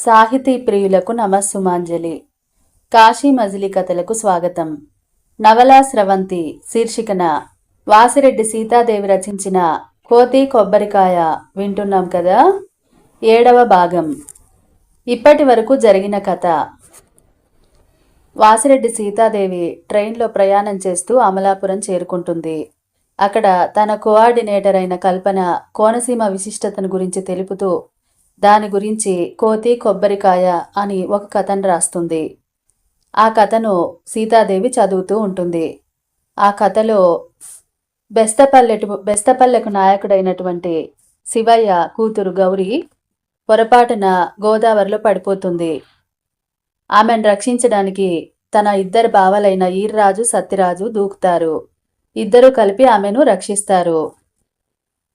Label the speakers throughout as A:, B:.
A: సాహితీ ప్రియులకు నమస్సుమాంజలి. కాశీ మజిలీ కథలకు స్వాగతం. నవలా స్రవంతి శీర్షికన వాసిరెడ్డి సీతాదేవి రచించిన కోతి కొబ్బరికాయ వింటున్నాం కదా? ఏడవ భాగం. ఇప్పటి వరకు జరిగిన కథ. వాసిరెడ్డి సీతాదేవి ట్రైన్లో ప్రయాణం చేస్తూ అమలాపురం చేరుకుంటుంది. అక్కడ తన కోఆర్డినేటర్ అయిన కల్పన కోనసీమ విశిష్టతను గురించి తెలుపుతూ దాని గురించి కోతి కొబ్బరికాయ అని ఒక కథను రాస్తుంది. ఆ కథను సీతాదేవి చదువుతూ ఉంటుంది. ఆ కథలో బెస్తపల్లెటు బెస్తపల్లెకు నాయకుడైనటువంటి శివయ్య కూతురు గౌరి పొరపాటున గోదావరిలో పడిపోతుంది. ఆమెను రక్షించడానికి తన ఇద్దరు బావలైన ఈర్రాజు సత్యరాజు దూకుతారు. ఇద్దరూ కలిపి ఆమెను రక్షిస్తారు.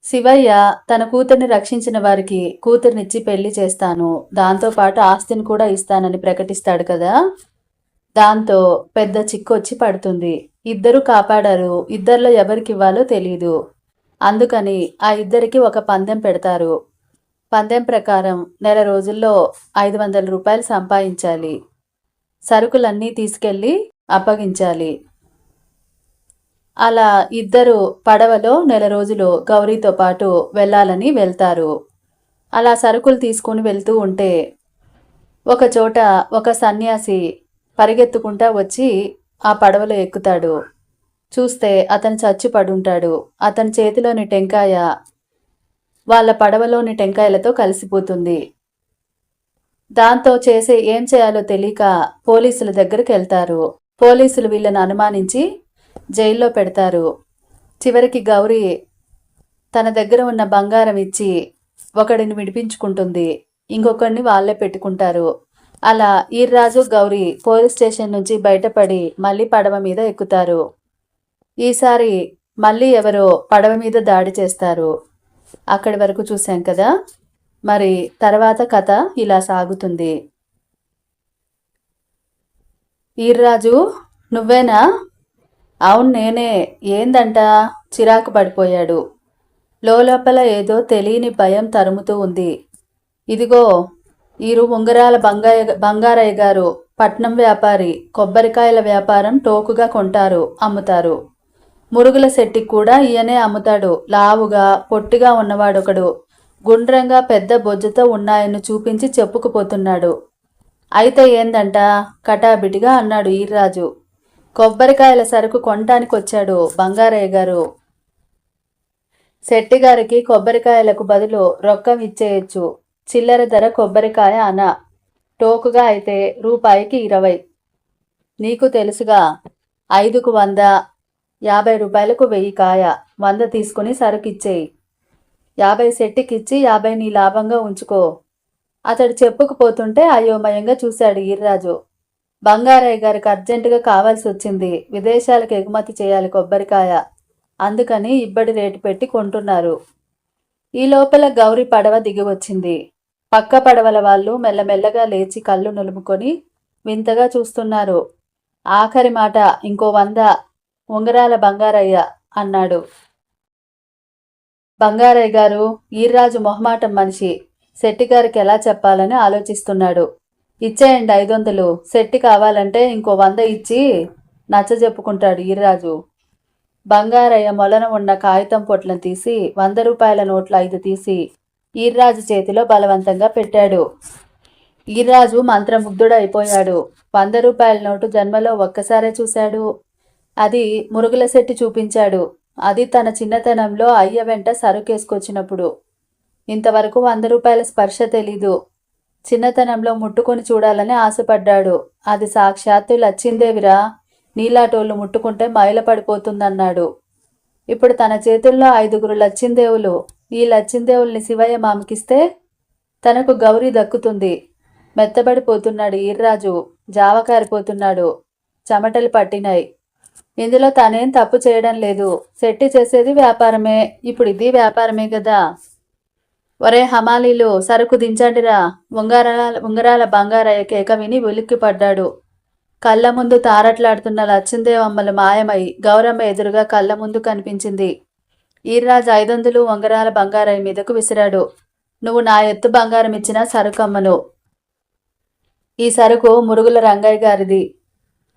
A: శివయ్య తన కూతుర్ని రక్షించిన వారికి కూతుర్నిచ్చి పెళ్ళి చేస్తాను. దాంతోపాటు ఆస్తిని కూడా ఇస్తానని ప్రకటిస్తాడు కదా? దాంతో పెద్ద చిక్కు వచ్చి పడుతుంది. ఇద్దరు కాపాడారు. ఇద్దరిలో ఎవరికి ఇవ్వాలో తెలియదు అందుకని ఆ ఇద్దరికి ఒక పందెం పెడతారు. పందెం ప్రకారం నెల రోజుల్లో ఐదు వందల రూపాయలు సంపాదించాలి. సరుకులన్నీ తీసుకెళ్ళి అప్పగించాలి. అలా ఇద్దరు పడవలో నెల రోజులు గౌరీతో పాటు వెళ్ళాలని వెళ్తారు. అలా సరుకులు తీసుకుని వెళ్తూ ఉంటే ఒక చోట ఒక సన్యాసి పరిగెత్తుకుంటా వచ్చి ఆ పడవలో ఎక్కుతాడు. చూస్తే అతను చచ్చి పడుంటాడు అతని చేతిలోని టెంకాయ వాళ్ళ పడవలోని టెంకాయలతో కలిసిపోతుంది. దాంతో చేసే ఏం చేయాలో తెలియక పోలీసుల దగ్గరికి వెళ్తారు. పోలీసులు వీళ్ళని అనుమానించి జైల్లో పెడతారు. చివరికి గౌరీ తన దగ్గర ఉన్న బంగారం ఇచ్చి ఒకడిని విడిపించుకుంటుంది. ఇంకొకడిని వాళ్ళే పెట్టుకుంటారు. అలా ఈర్రాజు గౌరీ పోలీస్ స్టేషన్ నుంచి బయటపడి మళ్ళీ పడవ మీద ఎక్కుతారు. ఈసారి మళ్ళీ ఎవరో పడవ మీద దాడి చేస్తారు. అక్కడి వరకు చూసాం కదా? మరి తర్వాత కథ ఇలా సాగుతుంది. ఈర్రాజు నువ్వేనా? అవును నేనే. ఏందంట? చిరాకు పడిపోయాడు. లోపల ఏదో తెలియని భయం తరుముతూ ఉంది. ఇదిగో ఈరు ఉంగరాల బంగాయ బంగారయ్య గారు పట్నం వ్యాపారి కొబ్బరికాయల వ్యాపారం టోకుగా కొంటారు అమ్ముతారు. మురుగుల శెట్టికి కూడా ఈయనే అమ్ముతాడు. లావుగా పొట్టిగా ఉన్నవాడొకడు. గుండ్రంగా పెద్ద బొజ్జతో ఉన్నాయని చూపించి చెప్పుకుపోతున్నాడు. అయితే ఏందంట? కటాబిటిగా అన్నాడు ఈర్రాజు కొబ్బరికాయల సరుకు కొనటానికి వచ్చాడు బంగారయ్య గారు. శెట్టి గారికి కొబ్బరికాయలకు బదులు రొక్కం ఇచ్చేయచ్చు. చిల్లర ధర కొబ్బరికాయ అన. టోకుగా అయితే రూపాయికి ఇరవై. నీకు తెలుసుగా ఐదుకు వంద యాభై రూపాయలకు వెయ్యి కాయ. వంద తీసుకుని సరుకు ఇచ్చేయి యాభై సెట్టికిచ్చి యాభై నీ లాభంగా ఉంచుకో. అతడు చెప్పుకుపోతుంటే అయోమయంగా చూశాడు ఈర్రాజు. బంగారయ్య గారికి అర్జెంటుగా కావాల్సి వచ్చింది. విదేశాలకు ఎగుమతి చేయాలి కొబ్బరికాయ. అందుకని ఇబ్బడి రేటు పెట్టి కొంటున్నారు. ఈ లోపల గౌరి పడవ దిగి వచ్చింది పక్క పడవల వాళ్ళు మెల్లమెల్లగా లేచి కళ్ళు నులుముకొని వింతగా చూస్తున్నారు. ఆఖరి మాట ఇంకో వంద ఉంగరాల బంగారయ్య అన్నాడు. బంగారయ్య గారు ఈర్రాజు మొహమాటం మనిషి. శెట్టి గారికి ఎలా చెప్పాలని ఆలోచిస్తున్నాడు. ఇచ్చేయండి ఐదు వందలు. సెట్టి కావాలంటే ఇంకో వంద ఇచ్చి నచ్చ చెప్పుకుంటాడు ఈర్రాజు. బంగారయ్య మొలన ఉన్న కాగితం పొట్లను తీసి వంద రూపాయల నోట్లు ఐదు తీసి ఈర్రాజు చేతిలో బలవంతంగా పెట్టాడు. ఈర్రాజు మంత్రముగ్ధుడైపోయాడు. వంద రూపాయల నోటు జన్మలో ఒక్కసారే చూశాడు. అది మురుగుల శెట్టి చూపించాడు. అది తన చిన్నతనంలో అయ్య వెంట సరుకేసుకొచ్చినప్పుడు. ఇంతవరకు వంద రూపాయల స్పర్శ తెలీదు. చిన్నతనంలో ముట్టుకొని చూడాలని ఆశపడ్డాడు. అది సాక్షాత్తు లచ్చిందేవిరా. నీలాటోళ్ళు ముట్టుకుంటే మైల పడిపోతుందన్నాడు. ఇప్పుడు తన చేతుల్లో ఐదుగురు లచ్చిందేవులు. ఈ లచ్చిందేవుల్ని శివయ్య మామకిస్తే తనకు గౌరీ దక్కుతుంది. మెత్తబడిపోతున్నాడు ఈర్రాజు. జావకారిపోతున్నాడు. చెమటలు పట్టినాయి. ఇందులో తనేం తప్పు చేయడం లేదు. సెట్టి చేసేది వ్యాపారమే. ఇప్పుడు ఇది వ్యాపారమే కదా ఒరే హమాలీలు సరుకు దించండిరా. ఉంగరాల ఉంగరాల బంగారయ్య కేక విని ఉలిక్కిపడ్డాడు. కళ్ళ ముందు తారట్లాడుతున్న లచ్చిందేవమ్మలు మాయమై గౌరమ్మ ఎదురుగా కళ్ళ ముందు కనిపించింది. ఈర్రాజు ఐదొందలు ఉంగరాల బంగారయ్య మీదకు విసిరాడు. నువ్వు నా ఎత్తు బంగారం ఇచ్చిన సరుకమ్మను. ఈ సరుకు మురుగుల రంగయ్య గారిది.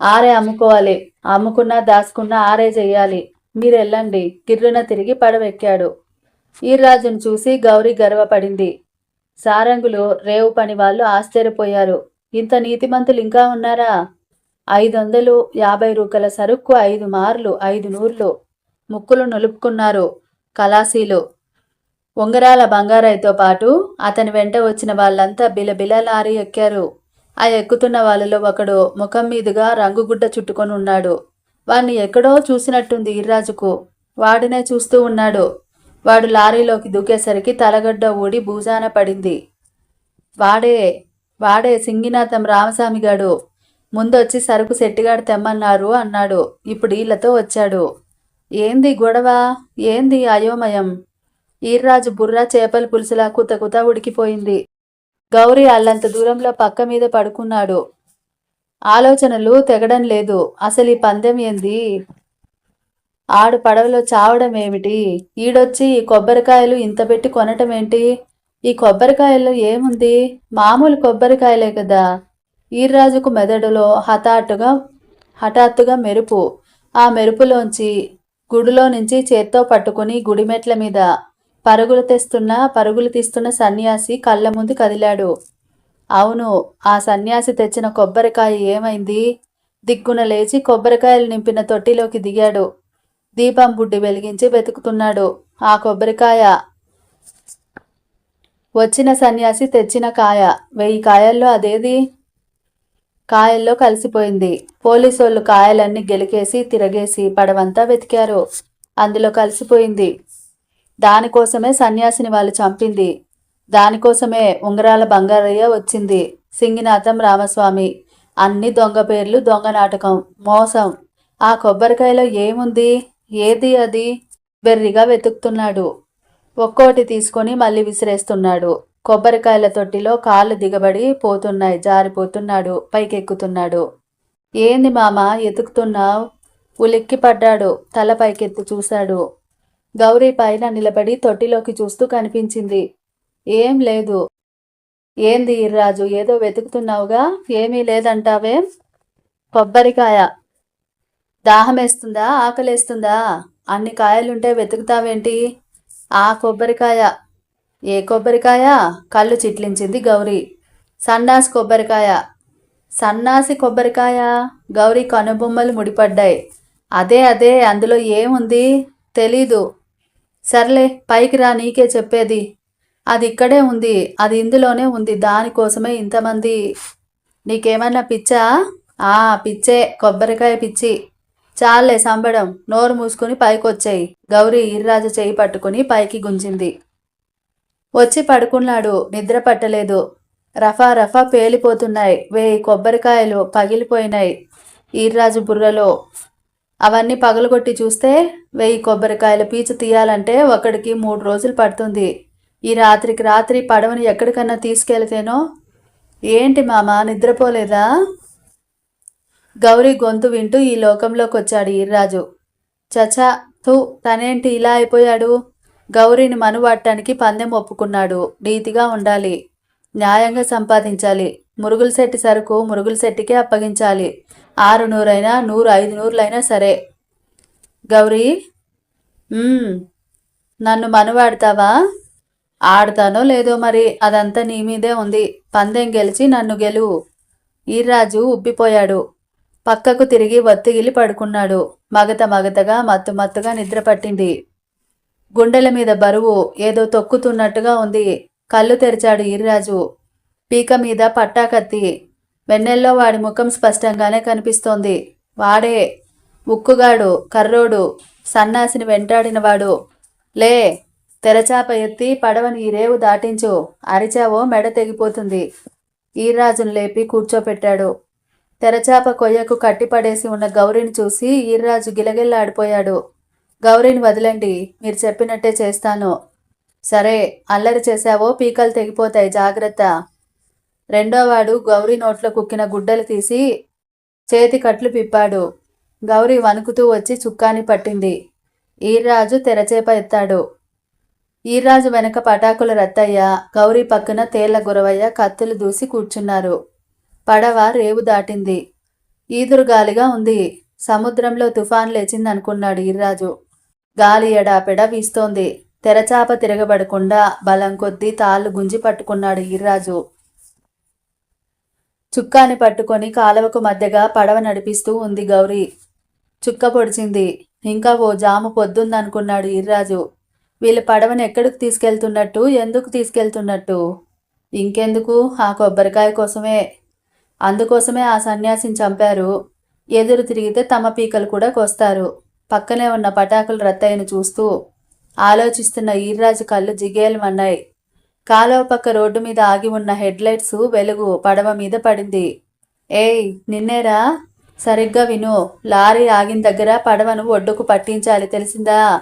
A: ఆరే అమ్ముకోవాలి. అమ్ముకున్నా దాచుకున్నా ఆరే చెయ్యాలి మీరు వెళ్ళండి గిర్రున తిరిగి పడవెక్కాడు. ఈర్రాజును చూసి గౌరీ గర్వపడింది. సారంగులు రేవు పని వాళ్ళు ఆశ్చర్యపోయారు. ఇంత నీతిమంతులు ఇంకా ఉన్నారా? ఐదు వందలు యాభై రూకల సరుక్కు ఐదు మార్లు ఐదు నూర్లు ముక్కులు నులుపుకున్నారు కలాసీలు ఉంగరాల బంగారాయితో పాటు అతని వెంట వచ్చిన వాళ్ళంతా బిలబిల లారీ ఎక్కారు. ఆ ఎక్కుతున్న వాళ్ళలో ఒకడు ముఖం మీదుగా రంగుగుడ్డ చుట్టుకొని ఉన్నాడు. వాణ్ణి ఎక్కడో చూసినట్టుంది ఈర్రాజుకు వాడినే చూస్తూ ఉన్నాడు. వాడు లారీలోకి దూకేసరికి తలగడ్డ ఊడి భూజాన పడింది. వాడే వాడే సింగినాథం రామస్వామి గాడు. ముందొచ్చి సరుకు సెట్టిగాడు తెమ్మన్నారు అన్నాడు. ఇప్పుడు వీళ్ళతో వచ్చాడు. ఏంది గొడవ? ఏంది అయోమయం? ఈర్రాజు బుర్ర చేపల పులుసులా కుత కుత ఉడికిపోయింది. గౌరీ అల్లంత దూరంలో పక్క మీద పడుకున్నాడు. ఆలోచనలు తెగడం లేదు. అసలు ఈ పందెం ఏంది? ఆడు పడవలో చావడం ఏమిటి? ఈడొచ్చి ఈ కొబ్బరికాయలు ఇంత పెట్టి కొనటం ఏంటి? ఈ కొబ్బరికాయల్లో ఏముంది? మామూలు కొబ్బరికాయలే కదా. ఈర్రాజుకు మెదడులో హఠాత్తుగా హఠాత్తుగా మెరుపు. ఆ మెరుపులోంచి గుడిలో నుంచి చేత్తో పట్టుకుని గుడిమెట్ల మీద పరుగులు తెస్తున్న పరుగులు తీస్తున్న సన్యాసి కళ్ళ ముందు కదిలాడు. అవును ఆ సన్యాసి తెచ్చిన కొబ్బరికాయ ఏమైంది? దిగ్గున లేచి కొబ్బరికాయలు నింపిన తొట్టిలోకి దిగాడు. దీపం బుడ్డి వెలిగించి వెతుకుతున్నాడు. ఆ కొబ్బరికాయ. వచ్చిన సన్యాసి తెచ్చిన కాయ. వెయ్యి కాయల్లో అదేది? కాయల్లో కలిసిపోయింది. పోలీసోళ్ళు కాయలన్నీ గెలికేసి తిరగేసి పడవంతా వెతికారు. అందులో కలిసిపోయింది. దానికోసమే సన్యాసిని వాళ్ళు చంపింది. దానికోసమే ఉంగరాల బంగారయ్య వచ్చింది. సింగినాథం రామస్వామి. అన్ని దొంగ పేర్లు దొంగ నాటకం. మోసం. ఆ కొబ్బరికాయలో ఏముంది? ఏది అది? వెర్రిగా వెతుకుతున్నాడు. ఒక్కోటి తీసుకొని మళ్ళీ విసిరేస్తున్నాడు. కొబ్బరికాయల తొట్టిలో కాళ్ళు దిగబడి పోతున్నాయి జారిపోతున్నాడు పైకెక్కుతున్నాడు. ఏంది మామ ఎతుకుతున్నావు? ఉలిక్కి పడ్డాడు తల పైకెత్తి చూశాడు. గౌరీ పైన నిలబడి తొట్టిలోకి చూస్తూ కనిపించింది. ఏం లేదు. ఏంది ఇర్రాజు ఏదో వెతుకుతున్నావుగా? ఏమీ లేదంటావేం? కొబ్బరికాయ. దాహమేస్తుందా? ఆకలేస్తుందా? అన్ని కాయలుంటే వెతుకుతావేంటి? ఆ కొబ్బరికాయ. ఏ కొబ్బరికాయ? కళ్ళు చిట్లించింది గౌరీ. సన్నాసి కొబ్బరికాయ. సన్నాసి కొబ్బరికాయ? గౌరీ కనుబొమ్మలు ముడిపడ్డాయి. అదే అదే అందులో ఏముంది? తెలీదు. సర్లే పైకి రా నీకే చెప్పేది. అది ఇక్కడే ఉంది. అది ఇందులోనే ఉంది. దానికోసమే ఇంతమంది. నీకేమన్నా పిచ్చా? ఆ పిచ్చే. కొబ్బరికాయ పిచ్చి. చాలే సంబడం. నోరు మూసుకుని పైకొచ్చాయి. గౌరీ ఈర్రాజు చేయి పట్టుకుని పైకి గుంజింది. వచ్చి పడుకున్నాడు. నిద్ర పట్టలేదు. రఫా రఫా పేలిపోతున్నాయి. వేయి కొబ్బరికాయలు పగిలిపోయినాయి ఈర్రాజు బుర్రలో. అవన్నీ పగలగొట్టి చూస్తే వెయ్యి కొబ్బరికాయల పీచు తీయాలంటే ఒకడికి మూడు రోజులు పడుతుంది. ఈ రాత్రికి రాత్రి పడవని ఎక్కడికన్నా తీసుకెళ్తేనో? ఏంటి మామ నిద్రపోలేదా? గౌరీ గొంతు వింటూ ఈ లోకంలోకి వచ్చాడు ఈర్రాజు. చచా తూ తనేంటి ఇలా అయిపోయాడు? గౌరీని మనువాడటానికి పందెం ఒప్పుకున్నాడు. నీతిగా ఉండాలి. న్యాయంగా సంపాదించాలి. మురుగుల శెట్టి సరుకు మురుగుల శెట్టికే అప్పగించాలి. ఆరు నూరైనా నూరు ఐదు నూరులైనా సరే. గౌరీ? నన్ను మనువాడతావా ఆడతానో లేదో మరి అదంతా నీ మీదే ఉంది. పందెం గెలిచి నన్ను గెలువు. ఈర్రాజు ఉబ్బిపోయాడు. పక్కకు తిరిగి ఒత్తిగిలి పడుకున్నాడు. మగత మగతగా మత్తు మత్తుగా నిద్ర పట్టింది. గుండెల మీద బరువు ఏదో తొక్కుతున్నట్టుగా ఉంది. కళ్ళు తెరిచాడు ఈర్రాజు పీక మీద పట్టా కత్తి. వెన్నెల్లో వాడి ముఖం స్పష్టంగానే కనిపిస్తోంది. వాడే ఉక్కుగాడు కర్రోడు సన్నాసిని వెంటాడినవాడు. లే తెరచాప ఎత్తి పడవని ఈ రేవు దాటించు. అరిచావో మెడ తెగిపోతుంది. ఈర్రాజును లేపి కూర్చోపెట్టాడు. తెరచాప కొయ్యకు కట్టిపడేసి ఉన్న గౌరిని చూసి ఈర్రాజు గిలగిల్లాడిపోయాడు. గౌరీని వదిలండి మీరు చెప్పినట్టే చేస్తాను. సరే అల్లరి చేశావో పీకలు తెగిపోతాయి జాగ్రత్త రెండోవాడు గౌరీ నోట్లో కుక్కిన గుడ్డలు తీసి చేతి కట్లు పిప్పాడు గౌరీ వణుకుతూ వచ్చి చుక్కాని పట్టింది. ఈర్రాజు తెరచేప ఎత్తాడు. ఈర్రాజు వెనక పటాకుల రత్తయ్య గౌరీ పక్కన తేళ్ళ గురవయ్య కత్తులు దూసి కూర్చున్నారు. పడవ రేవు దాటింది. ఈదురు గాలిగా ఉంది. సముద్రంలో తుఫాన్ లేచిందనుకున్నాడు ఈర్రాజు గాలి ఎడాపెడ వీస్తోంది. తెరచాప తిరగబడకుండా బలం కొద్దీ తాళ్ళు గుంజి పట్టుకున్నాడు ఈర్రాజు చుక్కాని పట్టుకొని కాలువకు మధ్యగా పడవ నడిపిస్తూ ఉంది గౌరీ. చుక్క పొడిచింది. ఇంకా ఓ జాము పొద్దుందనుకున్నాడు ఈర్రాజు వీళ్ళు పడవను ఎక్కడికి తీసుకెళ్తున్నట్టు ఎందుకు తీసుకెళ్తున్నట్టు? ఇంకెందుకు? ఆ కొబ్బరికాయ కోసమే అందుకోసమే ఆ సన్యాసిని చంపారు. ఎదురు తిరిగితే తమ పీకలు కూడా కోస్తారు. పక్కనే ఉన్న పటాకులు రత్తయ్యను చూస్తూ ఆలోచిస్తున్న ఈర్రాజు కళ్ళు జిగేలమన్నాయి కాలువ పక్క రోడ్డు మీద ఆగి ఉన్న హెడ్లైట్స్ వెలుగు పడవ మీద పడింది. ఏయ్ నిన్నేరా? సరిగ్గా విను లారీ ఆగిన దగ్గర పడవను ఒడ్డుకు పట్టించాలి తెలిసిందా?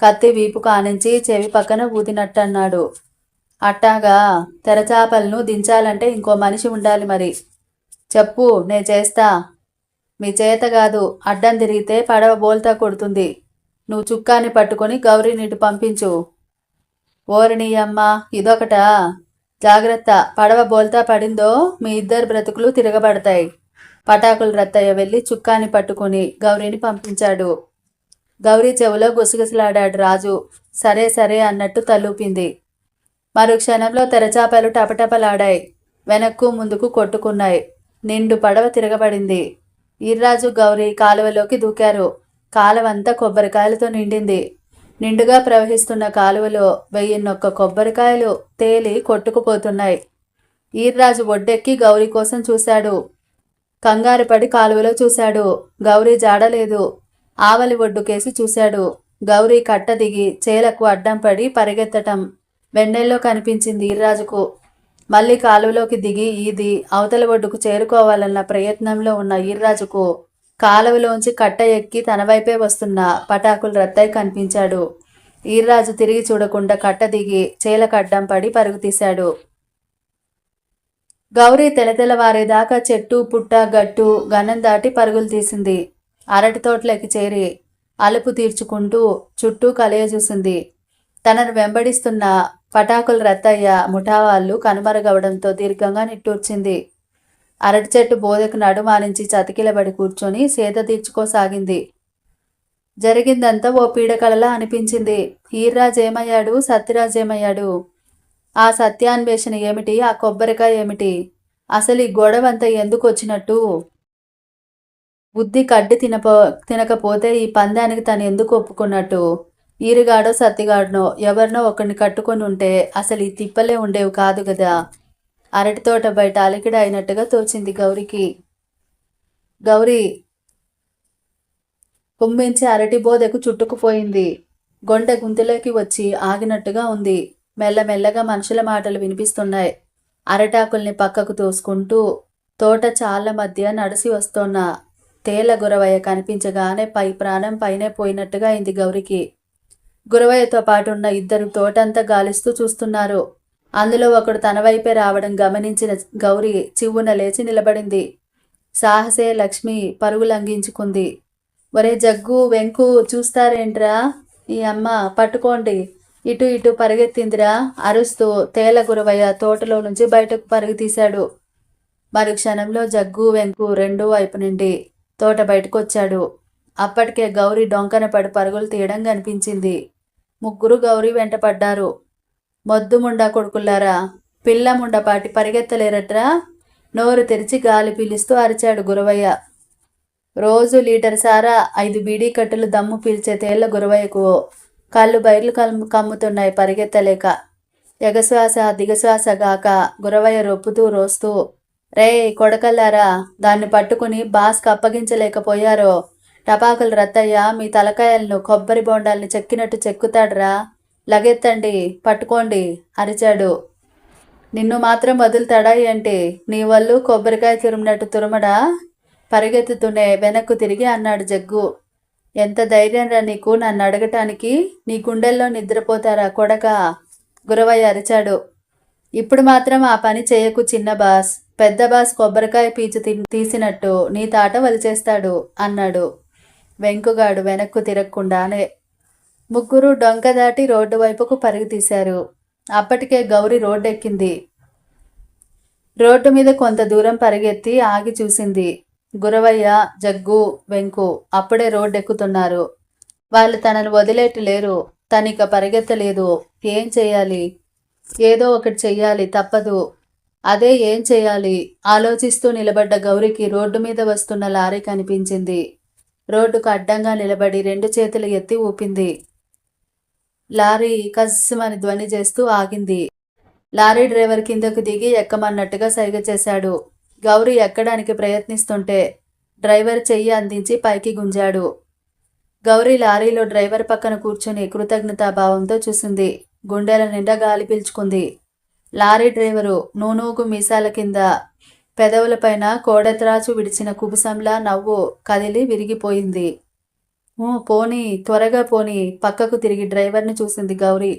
A: కత్తి వీపు కానించి చెవి పక్కన ఊదినట్టన్నాడు. అట్టాగా తెరచాపలను దించాలంటే ఇంకో మనిషి ఉండాలి మరి. చెప్పు నే చేస్తా. మీ చేత కాదు అడ్డం తిరిగితే పడవ బోల్తా కొడుతుంది. నువ్వు చుక్కాని పట్టుకొని గౌరీని ఇటు పంపించు. ఓరిని అమ్మ ఇదొకటా? జాగ్రత్త పడవ బోల్తా పడిందో మీ ఇద్దరు బ్రతుకులు తిరగబడతాయి. పటాకులు రత్తయ్య వెళ్ళి చుక్కాని పట్టుకుని గౌరీని పంపించాడు. గౌరీ చెవిలో గుసగుసలాడాడు రాజు. సరే సరే అన్నట్టు తలూపింది. మరు క్షణంలో తెరచాపలు టపటపలాడాయి. వెనక్కు ముందుకు కొట్టుకున్నాయి. నిండు పడవ తిరగబడింది. ఈర్రాజు గౌరీ కాలువలోకి దూకారు. కాలవంతా కొబ్బరికాయలతో నిండింది. నిండుగా ప్రవహిస్తున్న కాలువలో వెయ్యిన్నొక్క కొబ్బరికాయలు తేలి కొట్టుకుపోతున్నాయి. ఈర్రాజు ఒడ్డెక్కి గౌరీ కోసం చూశాడు. కంగారు పడి కాలువలో చూశాడు. గౌరీ జాడలేదు ఆవలి ఒడ్డుకేసి చూశాడు. గౌరీ కట్ట దిగి చేలకు అడ్డం పడి పరిగెత్తటం వెన్నెల్లో కనిపించింది ఈర్రాజుకు మళ్ళీ కాలువలోకి దిగి ఈది అవతల ఒడ్డుకు చేరుకోవాలన్న ప్రయత్నంలో ఉన్న ఈర్రాజుకు కాలువలోంచి కట్ట ఎక్కి తన వైపే వస్తున్న పటాకులు రత్తయ్య కనిపించాడు. ఈర్రాజు తిరిగి చూడకుండా కట్ట దిగి చేలకడ్డం పడి పరుగు తీశాడు. గౌరీ తెలతెలవారేదాకా చెట్టు పుట్ట గట్టు గనం దాటి పరుగులు తీసింది. అరటి తోటలోకి చేరి అలుపు తీర్చుకుంటూ చుట్టూ కలయ చూసింది తనను వెంబడిస్తున్న పటాకుల రత్తయ్య ముఠావాళ్ళు కనుమరుగవడంతో దీర్ఘంగా నిట్టూర్చింది. అరటి చెట్టు బోధకు నడుమానించి చతికిలబడి కూర్చొని సేద తీర్చుకోసాగింది. జరిగిందంతా ఓ పీడకలలా అనిపించింది. హీర్రాజ్ ఏమయ్యాడు? సత్యరాజ్ ఏమయ్యాడు? ఆ సత్యాన్వేషణ ఏమిటి? ఆ కొబ్బరికాయ ఏమిటి? అసలు ఈ గొడవంతా ఎందుకు వచ్చినట్టు బుద్ధి కడ్డి తినపో తినకపోతే ఈ పందానికి తను ఎందుకు ఒప్పుకున్నట్టు? ఈరుగాడో సత్తిగాడనో ఎవరినో ఒకరిని కట్టుకొని ఉంటే అసలు ఈ తిప్పలే ఉండేవి కాదు కదా అరటి తోట బయట అలికిడ అయినట్టుగా తోచింది గౌరికి. గౌరీ! కుమ్మించి అరటి బోదెకు చుట్టుకుపోయింది. గొండె గుంతలోకి వచ్చి ఆగినట్టుగా ఉంది. మెల్లమెల్లగా మనుషుల మాటలు వినిపిస్తున్నాయి. అరటాకుల్ని పక్కకు తోసుకుంటూ తోట చాళ్ళ మధ్య నడిసి వస్తోన్న తేల గురవయ్య కనిపించగానే పై ప్రాణం పైనే పోయినట్టుగా అయింది గౌరికి. గురవయ్యతో పాటు ఉన్న ఇద్దరు తోటంతా గాలిస్తూ చూస్తున్నారు. అందులో ఒకడు తన వైపే రావడం గమనించిన గౌరి చివ్వున లేచి నిలబడింది. సాహసే లక్ష్మి పరుగులంఘించుకుంది ఒరే జగ్గు వెంకు చూస్తారేంట్రా? ఈ అమ్మ పట్టుకోండి. ఇటు ఇటు పరిగెత్తిందిరా అరుస్తూ తేల గురవయ్య తోటలో నుంచి బయటకు పరుగు తీశాడు మరి క్షణంలో జగ్గు వెంకు రెండో వైపు నుండి తోట బయటకు వచ్చాడు అప్పటికే గౌరీ డొంకన పడి పరుగులు తీయడం కనిపించింది. ముగ్గురు గౌరీ వెంటపడ్డారు మొద్దుముండా కొడుకుల్లారా? పిల్ల ముండపాటి పరిగెత్తలేరట్రా? నోరు తెరిచి గాలి పీలుస్తూ అరిచాడు గురవయ్య. రోజు లీటర్ సారా ఐదు బీడీ కట్టెలు దమ్ము పీల్చే తేళ్ళ గురవయ్యకు కళ్ళు బయర్లు కమ్ము కమ్ముతున్నాయి పరిగెత్తలేక. ఎగశ్వాస దిగశ్వాస గాక గురవయ్య రొప్పుతూ రోస్తూ రే కొడకల్లారా దాన్ని పట్టుకుని బాస్కి అప్పగించలేకపోయారో టపాకులు రత్తయ్య మీ తలకాయలను కొబ్బరి బోండాల్ని చెక్కినట్టు చెక్కుతాడ్రా. లగెత్తండి పట్టుకోండి అరిచాడు. నిన్ను మాత్రం వదులుతాడా ఏంటి? నీ వల్లు కొబ్బరికాయ తురిమినట్టు తురమడా? పరిగెత్తుతూనే వెనక్కు తిరిగి అన్నాడు జగ్గు. ఎంత ధైర్యం రా నీకు నన్ను అడగటానికి? నీ గుండెల్లో నిద్రపోతారా కొడక? గురవయ్య అరిచాడు. ఇప్పుడు మాత్రం ఆ పని చేయకు చిన్న బాస్. పెద్ద బాస్ కొబ్బరికాయ పీచు తీ- తీసినట్టు నీ తాట వలిచేస్తాడు అన్నాడు. వెంకుగాడు వెనక్కు తిరగకుండానే ముగ్గురు డొంక దాటి రోడ్డు వైపుకు పరుగు తీశారు అప్పటికే గౌరి రోడ్డెక్కింది. రోడ్డు మీద కొంత దూరం పరిగెత్తి ఆగి చూసింది. గురవయ్య జగ్గు వెంకు అప్పుడే రోడ్డు ఎక్కుతున్నారు వాళ్ళు తనను వదిలేట్టు లేరు. తనిక పరిగెత్తలేదు. ఏం చేయాలి? ఏదో ఒకటి చెయ్యాలి తప్పదు. అదే ఏం చేయాలి? ఆలోచిస్తూ నిలబడ్డ గౌరికి రోడ్డు మీద వస్తున్న లారీ కనిపించింది. రోడ్డుకు అడ్డంగా నిలబడి రెండు చేతులు ఎత్తి ఊపింది. లారీ కస్సుమని ధ్వని చేస్తూ ఆగింది. లారీ డ్రైవర్ కిందకు దిగి ఎక్కమన్నట్టుగా సైగ చేశాడు. గౌరీ ఎక్కడానికి ప్రయత్నిస్తుంటే డ్రైవర్ చెయ్యి అందించి పైకి గుంజాడు. గౌరీ లారీలో డ్రైవర్ పక్కన కూర్చొని కృతజ్ఞతాభావంతో చూసింది. గుండెల నిండా గాలి పీల్చుకుంది. లారీ డ్రైవరు నూనూకు మీసాల కింద పెదవులపైన కోడత్రాచు విడిచిన కుబుసంలా నవ్వు కదిలి విరిగిపోయింది. పోనీ త్వరగా పోనీ పక్కకు తిరిగి డ్రైవర్ని చూసింది గౌరీ.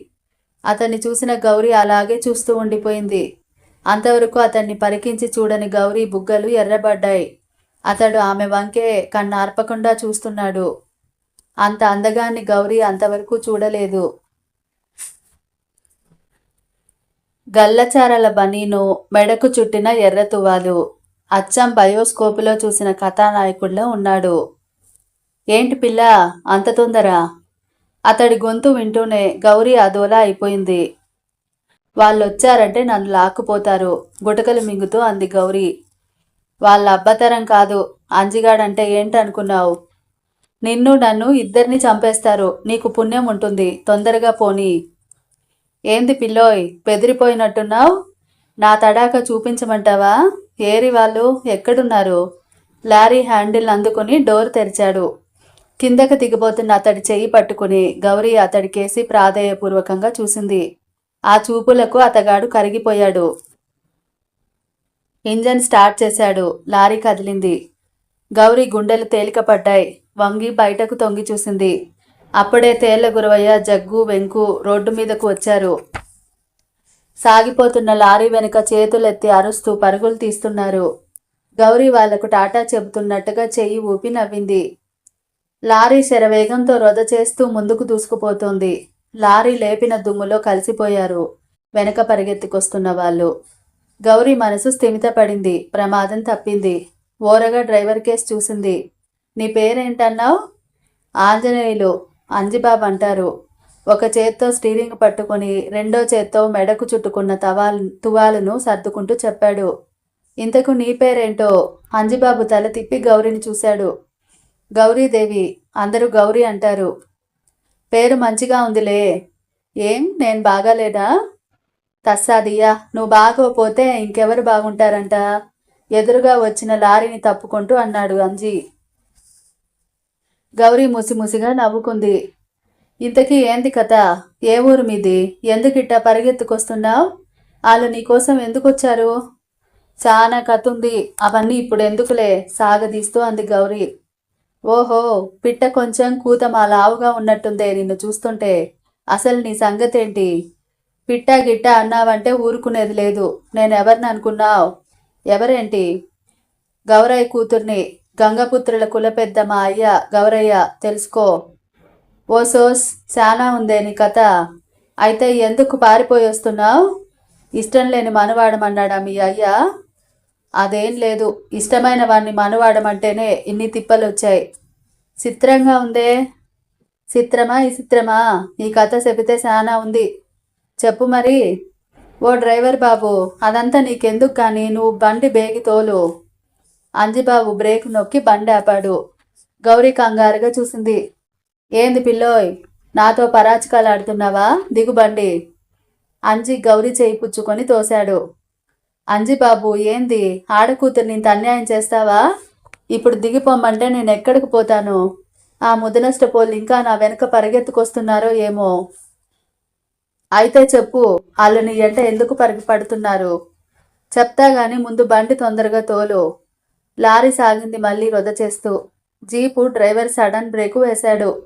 A: అతన్ని చూసిన గౌరీ అలాగే చూస్తూ ఉండిపోయింది. అంతవరకు అతన్ని పరికించి చూడని గౌరీ బుగ్గలు ఎర్రబడ్డాయి. అతడు ఆమె వంకే కన్నార్పకుండా చూస్తున్నాడు. అంత అందగాన్ని గౌరీ అంతవరకు చూడలేదు. గల్లచారల బనీను మెడకు చుట్టిన ఎర్ర తువాలు. అచ్చం బయోస్కోపులో చూసిన కథానాయకుడిలో ఉన్నాడు. ఏంటి పిల్ల అంత తొందర? అతడి గొంతు వింటూనే గౌరీ అదోలా అయిపోయింది. వాళ్ళొచ్చారంటే నన్ను లాక్కుపోతారు గుటకలు మింగుతూ అంది గౌరీ. వాళ్ళ అబ్బతరం కాదు అంజిగాడంటే ఏంటనుకున్నావు? నిన్ను నన్ను ఇద్దరిని చంపేస్తారు నీకు పుణ్యం ఉంటుంది తొందరగా పోనీ. ఏంది పిల్లోయ్? బెదిరిపోయినట్టున్నావు? నా తడాక చూపించమంటావా? ఏరి వాళ్ళు ఎక్కడున్నారు? లారీ హ్యాండిల్ అందుకుని డోర్ తెరిచాడు. కిందకు దిగిపోతున్న అతడి చెయ్యి పట్టుకుని గౌరీ అతడికేసి ప్రాధేయపూర్వకంగా చూసింది. ఆ చూపులకు అతగాడు కరిగిపోయాడు. ఇంజన్ స్టార్ట్ చేశాడు. లారీ కదిలింది. గౌరీ గుండెలు తేలికపడ్డాయి. వంగి బయటకు తొంగి చూసింది. అప్పుడే తేళ్ళ గురవయ్య జగ్గు వెంకు రోడ్డు మీదకు వచ్చారు. సాగిపోతున్న లారీ వెనుక చేతులెత్తి అరుస్తూ పరుగులు తీస్తున్నారు. గౌరీ వాళ్ళకు టాటా చెబుతున్నట్టుగా చెయ్యి ఊపి నవ్వింది. లారీ శరవేగంతో రొద చేస్తూ ముందుకు దూసుకుపోతోంది. లారీ లేపిన దుమ్ములో కలిసిపోయారు వెనక పరిగెత్తుకొస్తున్న వాళ్ళు. గౌరీ మనసు స్థిమితపడింది. ప్రమాదం తప్పింది. ఓరగా డ్రైవర్ కేసు చూసింది. నీ పేరేంటన్నావు? ఆంజనేయులు. అంజిబాబు అంటారు. ఒక చేత్తో స్టీరింగ్ పట్టుకొని రెండో చేత్తో మెడకు చుట్టుకున్న తవాల్ తువాలును సర్దుకుంటూ చెప్పాడు. ఇంతకు నీ పేరేంటో? అంజిబాబు తల తిప్పి గౌరిని చూశాడు. గౌరీదేవి అందరూ గౌరీ అంటారు. పేరు మంచిగా ఉందిలే. ఏం? నేను బాగాలేదా? తస్సాదియ్యా నువ్వు బాగోపోతే ఇంకెవరు బాగుంటారంట? ఎదురుగా వచ్చిన లారీని తప్పుకుంటూ అన్నాడు అంజీ. గౌరీ ముసిముసిగా నవ్వుకుంది. ఇంతకీ ఏంది కథ? ఏ ఊరు మీది? ఎందుకిట్టా పరిగెత్తుకొస్తున్నావు? వాళ్ళు నీకోసం ఎందుకు వచ్చారు చాలా కథ ఉంది అవన్నీ ఇప్పుడు ఎందుకులే? సాగదీస్తూ అంది గౌరీ. ఓహో పిట్ట కొంచెం కూత మా లావుగా ఉన్నట్టుందే నిన్ను చూస్తుంటే. అసలు నీ సంగతేంటి? పిట్ట గిట్ట అన్నావంటే ఊరుకునేది లేదు. నేను ఎవరిని అనుకున్నావు ఎవరేంటి? గౌరయ్య కూతుర్ని. గంగపుత్రుల కులపెద్ద మా అయ్య గౌరయ్య తెలుసుకో. ఓ సోస్ చాలా ఉందే నీ కథ. అయితే ఎందుకు పారిపోయి వస్తున్నావు? ఇష్టం లేని మనవాడమన్నాడా మీ అయ్య? అదేం లేదు ఇష్టమైన వాడిని మనవాడమంటేనే ఇన్ని తిప్పలు వచ్చాయి చిత్రంగా ఉందే? చిత్రమా ఈ చిత్రమా? ఈ కథ చెబితే చాలా ఉంది. చెప్పు మరి. ఓ డ్రైవర్ బాబు అదంతా నీకెందుకు కానీ నువ్వు బండి బేగి తోలు. అంజిబాబు బ్రేక్ నొక్కి బండి ఆపాడు. గౌరీ కంగారుగా చూసింది. ఏంది పిల్లోయ్? నాతో పరాచకాలు ఆడుతున్నావా? దిగుబండి అంజి గౌరీ చేయి పుచ్చుకొని తోశాడు. అంజిబాబు ఏంది? ఆడకూతురు ఇంత అన్యాయం చేస్తావా? ఇప్పుడు దిగిపోమ్మంటే నేను ఎక్కడికి పోతాను? ఆ ముదనష్టపోళ్ళు ఇంకా నా వెనక పరిగెత్తుకొస్తున్నారో ఏమో. అయితే చెప్పు వాళ్ళు నీ ఎంట ఎందుకు పరుగు పడుతున్నారు? చెప్తా గాని ముందు బండి తొందరగా తోలు. లారీ సాగింది మళ్ళీ రొద చేస్తూ. జీపు డ్రైవర్ సడన్ బ్రేకు వేశాడు.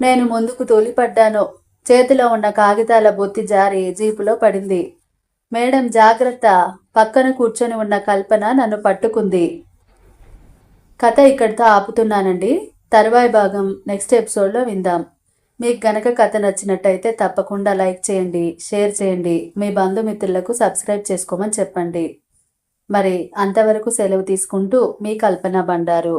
A: నేను ముందుకు తూలిపడ్డాను. చేతిలో ఉన్న కాగితాల బొత్తి జారి జీపులో పడింది. మేడం జాగ్రత్త పక్కన కూర్చొని ఉన్న కల్పన నన్ను పట్టుకుంది. కథ ఇక్కడితో ఆపుతున్నానండి. తర్వాయి భాగం నెక్స్ట్ ఎపిసోడ్లో విందాం. మీకు గనక కథ నచ్చినట్టయితే తప్పకుండా లైక్ చేయండి షేర్ చేయండి. మీ బంధుమిత్రులకు సబ్స్క్రైబ్ చేసుకోమని చెప్పండి. మరి అంతవరకు సెలవు తీసుకుంటూ మీ కల్పన బండారు.